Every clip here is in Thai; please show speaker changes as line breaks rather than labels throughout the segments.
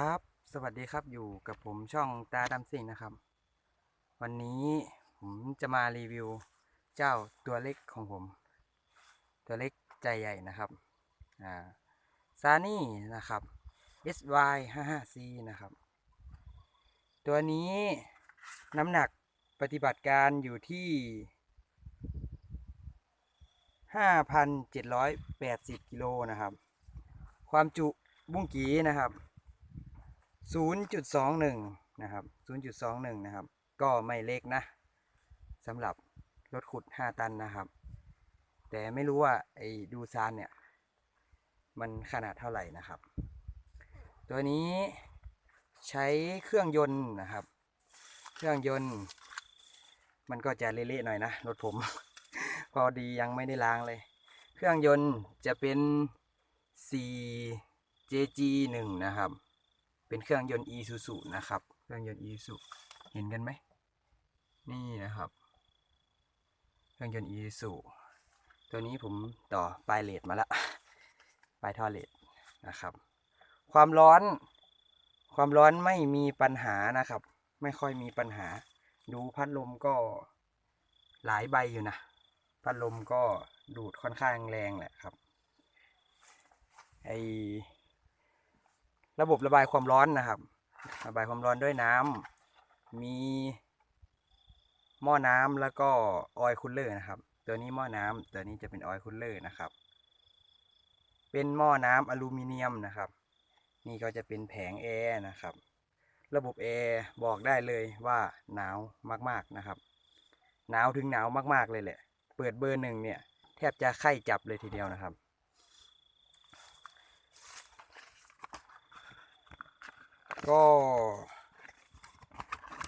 ครับ สวัสดีครับอยู่กับผมช่องตาดำสิ่งนะครับ วันนี้ผมจะมารีวิวเจ้าตัวเล็กของผม ตัวเล็กใจใหญ่นะครับอ่าซานี่นะครับ SY 5 5 C นะครับ ตัวนี้น้ำหนักปฏิบัติการอยู่ที่ 5,780กิโลนะครับ ความจุบุ้งกีนะครับ 0.21 นะครับ 0.21 นะครับ ก็ไม่เล็กนะสำหรับรถขุด 5 ตันนะครับ แต่ไม่รู้ว่าไอ้ดูซานเนี่ย มันขนาดเท่าไหร่นะครับ ตัวนี้ใช้เครื่องยนต์นะครับ เครื่องยนต์ มันก็จะเละๆหน่อยนะรถผม พอดียังไม่ได้ล้างเลย เครื่องยนต์จะเป็น 4JG 1 นะครับ เป็นเครื่องยนต์ Isuzu นะครับ เครื่องยนต์ Isuzu เห็นกันไหม นี่นะครับ เครื่องยนต์ Isuzu ตัวนี้ผมต่อปลายเลดมาละปลายท่อเลดนะครับ ความร้อน ความร้อนไม่มีปัญหานะครับ ไม่ค่อยมีปัญหา ดูพัดลมก็หลายใบอยู่นะ พัดลมก็ดูดค่อนข้างแรงแหละครับไอ ระบบระบายความร้อนนะครับ ระบายความร้อนด้วยน้ำมีหม้อน้ำแล้วก็ออยล์คูลเลอร์นะครับ ตัวนี้หม้อน้ำตัวนี้จะเป็นออยล์คูลเลอร์นะครับ เป็นหม้อน้ำอลูมิเนียมนะครับ นี่ก็จะเป็นแผงแอร์นะครับ ระบบแอร์บอกได้เลยว่าหนาวมากๆนะครับ หนาวถึงหนาวมากๆเลยแหละ เปิดเบอร์หนึ่งเนี่ยแทบจะไข้จับเลยทีเดียวนะครับ ก็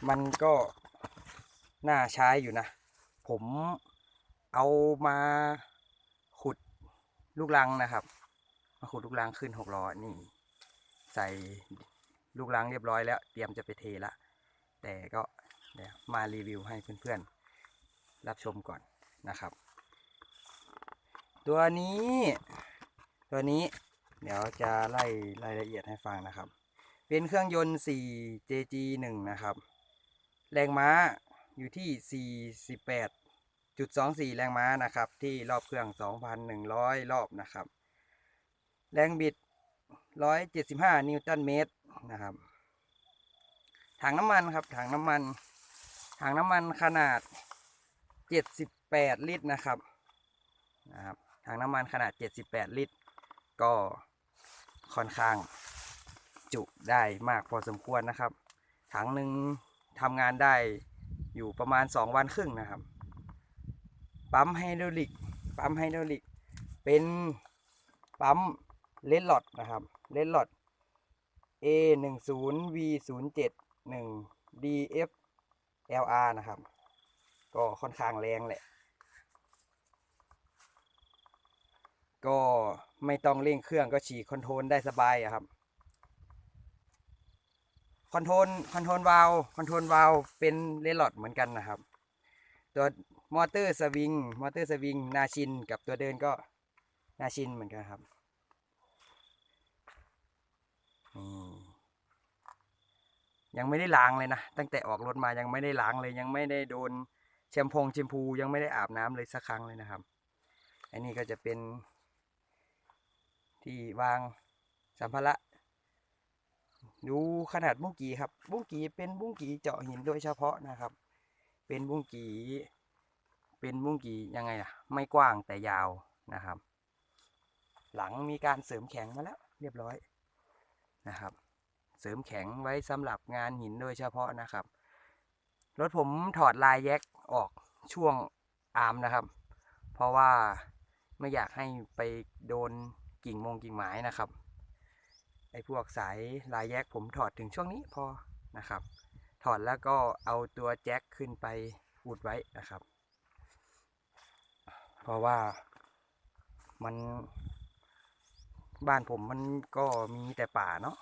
มันก็น่าใช้อยู่นะ ผมเอามาขุดลูกรังนะครับ มาขุดลูกรังขึ้นหกล้อนี่ ใส่ลูกรังเรียบร้อยแล้ว เตรียมจะไปเทละ แต่ก็เดี๋ยวมารีวิวให้เพื่อนๆ รับชมก่อนนะครับ ตัวนี้ ตัวนี้เดี๋ยวจะไล่รายละเอียดให้ฟังนะครับ เป็นเครื่องยนต์ 4 JG 1 นะครับ แรงม้าอยู่ที่ 48.24 แรงม้านะครับ ที่รอบเครื่อง 2,100 รอบนะครับ แรงบิด 175 นิวตันเมตรนะครับ ถังน้ำมันครับ ถังน้ำมัน ถังน้ำมันขนาด 78 ลิตรนะครับนะครับถังน้ำมันขนาด 78 ลิตร ก็ค่อนข้าง จุได้มากพอสมควรนะครับ ถังหนึ่งทำงานได้อยู่ประมาณ 2 วันครึ่งนะครับ ปั๊มไฮดรอลิก ปั๊มไฮดรอลิก เป็นปั๊มเลดลอดนะครับ เลดลอด A 1 0 V 0 7 1 DF LR นะครับ ก็ค่อนข้างแรงแหละ ก็ไม่ต้องเร่งเครื่องก็ฉีกคอนโทรลได้สบายอะครับ คอนโทรลคอนโทรลวาลคอนโทรลวาลเป็นเลลอดเหมือนกันนะครับ ตัวมอเตอร์สวิงมอเตอร์สวิงนาชินกับตัวเดินก็นาชินเหมือนกันครับยังไม่ได้ล้างเลยนะ ตั้งแต่ออกรถมายังไม่ได้ล้างเลย ยังไม่ได้โดนแชมพงแชมพูยังไม่ได้อาบน้ำเลยสักครั้งเลยนะครับ อันนี้ก็จะเป็นที่วางสัมภาระ ดูขนาดบุ้งกีครับ บุ้งกีเป็นบุ้งกีเจาะหินโดยเฉพาะนะครับ เป็นบุ้งกี เป็นบุ้งกียังไงล่ะ ไม่กว้างแต่ยาวนะครับ หลังมีการเสริมแข็งมาแล้ว เรียบร้อยนะครับ เสริมแข็งไว้สำหรับงานหินโดยเฉพาะนะครับ รถผมถอดลายแยกออกช่วงอาร์มนะครับ เพราะว่าไม่อยากให้ไปโดนกิ่งมงกิ่งไม้นะครับ อ้พวกสายลายแยกผมถอดถึงช่วงนี้พอนะครับ ถอดแล้วก็เอาตัวแจ็คขึ้นไปอุดไว้นะครับ เพราะว่ามันบ้านผมมันก็มีแต่ป่าเนาะ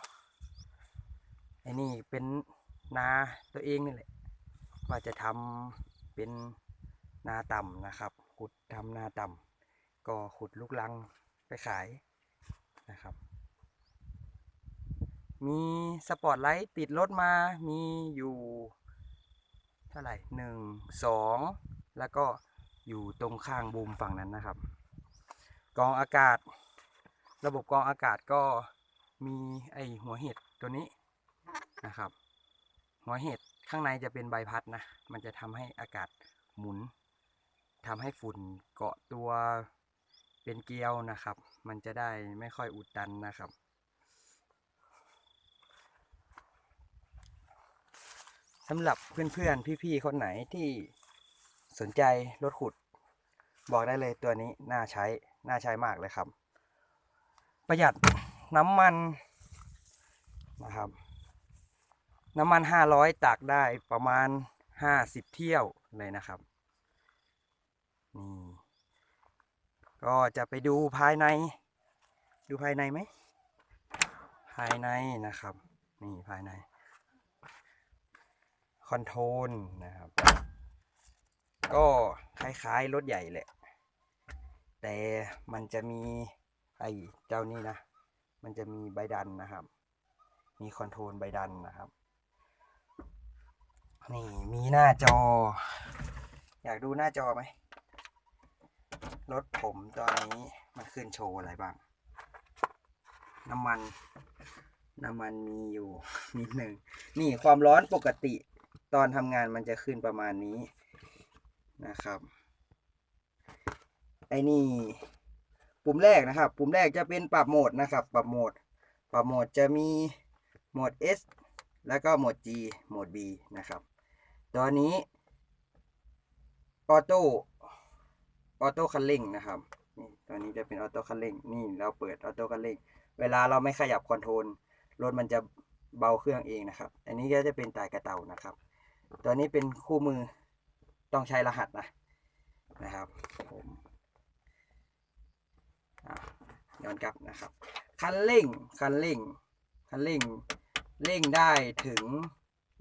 ไอ้นี่เป็นนาตัวเองนี่แหละ ว่าจะทำเป็นนาต่ำนะครับ ขุดทำนาต่ำก็ขุดลูกลังไปขายนะครับ มีสปอตไลท์ติดรถมา มีอยู่เท่าไหร่หนึ่งสองแล้วก็อยู่ตรงข้างบูมฝั่งนั้นนะครับ กองอากาศ ระบบกองอากาศก็มีไอหัวเห็ดตัวนี้นะครับ หัวเห็ดข้างในจะเป็นใบพัดนะ มันจะทำให้อากาศหมุนทำให้ฝุ่นเกาะตัวเป็นเกลียวนะครับ มันจะได้ไม่ค่อยอุดตันนะครับ สำหรับเพื่อนๆ พี่ๆ คนไหนที่สนใจรถขุด บอกได้เลยตัวนี้น่าใช้ น่าใช้มากเลยครับ ประหยัดน้ำมันนะครับ น้ำมัน 500ตักได้ประมาณ 50 เที่ยวเลยนะครับนี่ก็จะไปดูภายใน ดูภายในไหม ภายในนะครับ นี่ภายใน คอนโทรลนะครับ ก็คล้ายๆรถใหญ่แหละ แต่มันจะมีไอ้เจ้านี่นะ มันจะมีใบดันนะครับ มีคอนโทรลใบดันนะครับ นี่มีหน้าจอ อยากดูหน้าจอไหมรถผมตอนนี้มันขึ้นโชว์อะไรบ้าง น้ำมัน น้ำมันมีอยู่นิดหนึ่ง นี่ความร้อนปกติ ตอนทำงานมันจะขึ้นประมาณนี้นะครับไอ้นี่ปุ่มแรกนะครับ ปุ่มแรกจะเป็นปรับโหมดนะครับ ปรับโหมด ปรับโหมดจะมีโหมด S แล้วก็โหมด G โหมด B นะครับตัวนี้ออโต้ออโต้คันเร่งนะครับนี่ตัวนี้จะเป็นออโต้คันเร่งนี่เราเปิดออโต้คันเร่ง เวลาเราไม่ขยับคอนโทรลรถมันจะเบาเครื่องเองนะครับ อันนี้ก็จะเป็นตายกระเตานะครับ ตัวนี้เป็นคู่มือต้องใช้รหัสนะนะครับผมอะย้อนกลับนะครับ คันเร่งคันเร่งคันเร่งเร่งได้ถึง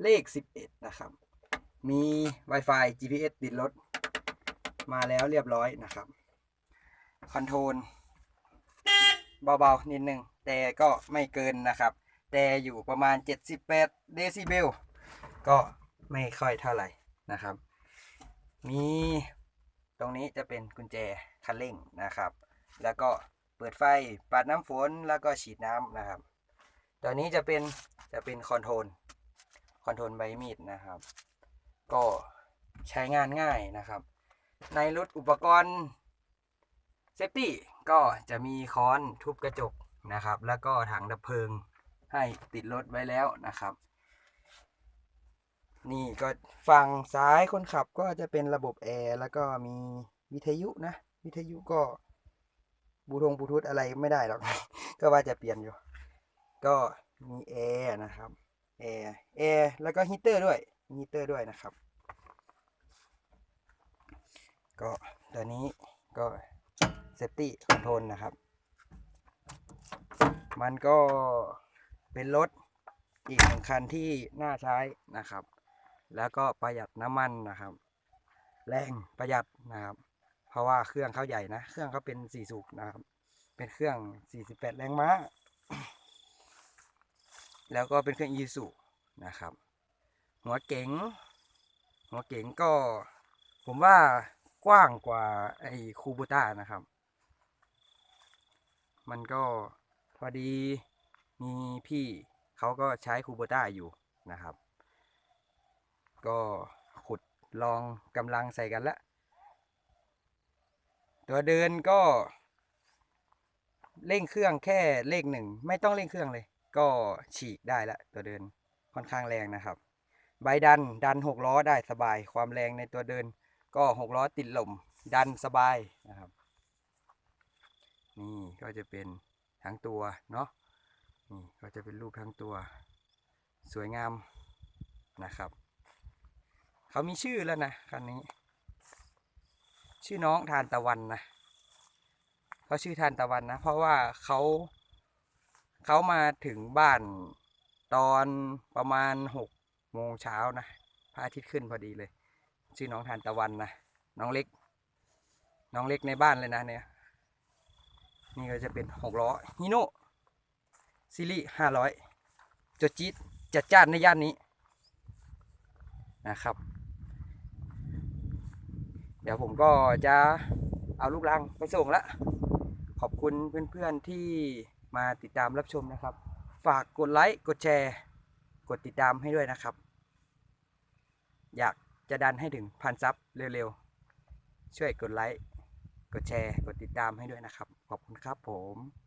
เลข 11 นะครับ มี Wi-Fi GPS ติดรถ มาแล้วเรียบร้อยนะครับ คอนโทรลเบา ๆ นิดนึง แต่ก็ไม่เกินนะครับ แต่อยู่ประมาณ 78 เดซิเบล ก็ ไม่ค่อยเท่าไหร่นะครับ มีตรงนี้จะเป็นกุญแจคันเร่งนะครับ แล้วก็เปิดไฟปัดน้ำฝนแล้วก็ฉีดน้ำนะครับ ตัวนี้จะเป็นจะเป็นคอนโทรลคอนโทรลใบมีดนะครับ ก็ใช้งานง่ายนะครับ ในรถอุปกรณ์เซฟตี้ก็จะมีค้อนทุบกระจกนะครับ แล้วก็ถังดับเพลิงให้ติดรถไว้แล้วนะครับ นี่ก็ฝั่งซ้ายคนขับก็จะเป็นระบบแอร์แล้วก็มีวิทยุนะ วิทยุก็บูทงบูทูธอะไรไม่ได้หรอก ก็ว่าจะเปลี่ยนอยู่ ก็มีแอร์นะครับแอร์แอร์แล้วก็ฮีเตอร์ด้วยฮีเตอร์ด้วยนะครับ ก็ตัวนี้ก็เซฟตี้คอนโทรลนะครับ มันก็เป็นรถอีกหนึ่งคันที่น่าใช้นะครับ แล้วก็ประหยัดน้ำมันนะครับ แรงประหยัดนะครับ เพราะว่าเครื่องเขาใหญ่นะ เครื่องเขาเป็นสี่สูบนะครับ เป็นเครื่อง 48 แรงม้า แล้วก็เป็นเครื่องอีซูนะครับ หัวเก๋ง หัวเก๋งก็ ผมว่ากว้างกว่าไอ้คูบูต้านะครับ มันก็พอดีมีพี่เขาก็ใช้คูบูต้าอยู่นะครับ ก็ขุดลองกำลังใส่กันละ ตัวเดินก็ เร่งเครื่องแค่เลขหนึ่งไม่ต้องเร่งเครื่องเลย ก็ฉีกได้ละตัวเดินค่อนข้างแรงนะครับ ใบดันดันหกล้อได้สบายความแรงในตัวเดิน ก็หกล้อติดลมดันสบายนะครับ นี่ก็จะเป็นทั้งตัวเนาะนี่ก็จะเป็นรูปทั้งตัว สวยงามนะครับ เขามีชื่อแล้วนะคันนี้ ชื่อน้องทานตะวันนะเขาชื่อทานตะวันนะ เพราะว่าเขาเขามาถึงบ้านตอนประมาณหกโมงเช้านะพระอาทิตย์ขึ้นพอดีเลย ชื่อน้องทานตะวันนะน้องเล็ก น้องเล็กในบ้านเลยนะเนี่ย นี่ก็จะเป็นหกล้อฮิโน่ซีรีส์ห้าร้อยจดจี๊ดจัดจ้านในย่านนี้นะครับ เดี๋ยวผมก็จะเอาลูกรังไปส่งละขอบคุณเพื่อนๆที่มาติดตามรับชมนะครับ ฝากกดไลค์กดแชร์ กดติดตามให้ด้วยนะครับ อยากจะดันให้ถึงพันซับเร็วๆ ช่วยกดไลค์กดแชร์ กดติดตามให้ด้วยนะครับ ขอบคุณครับผม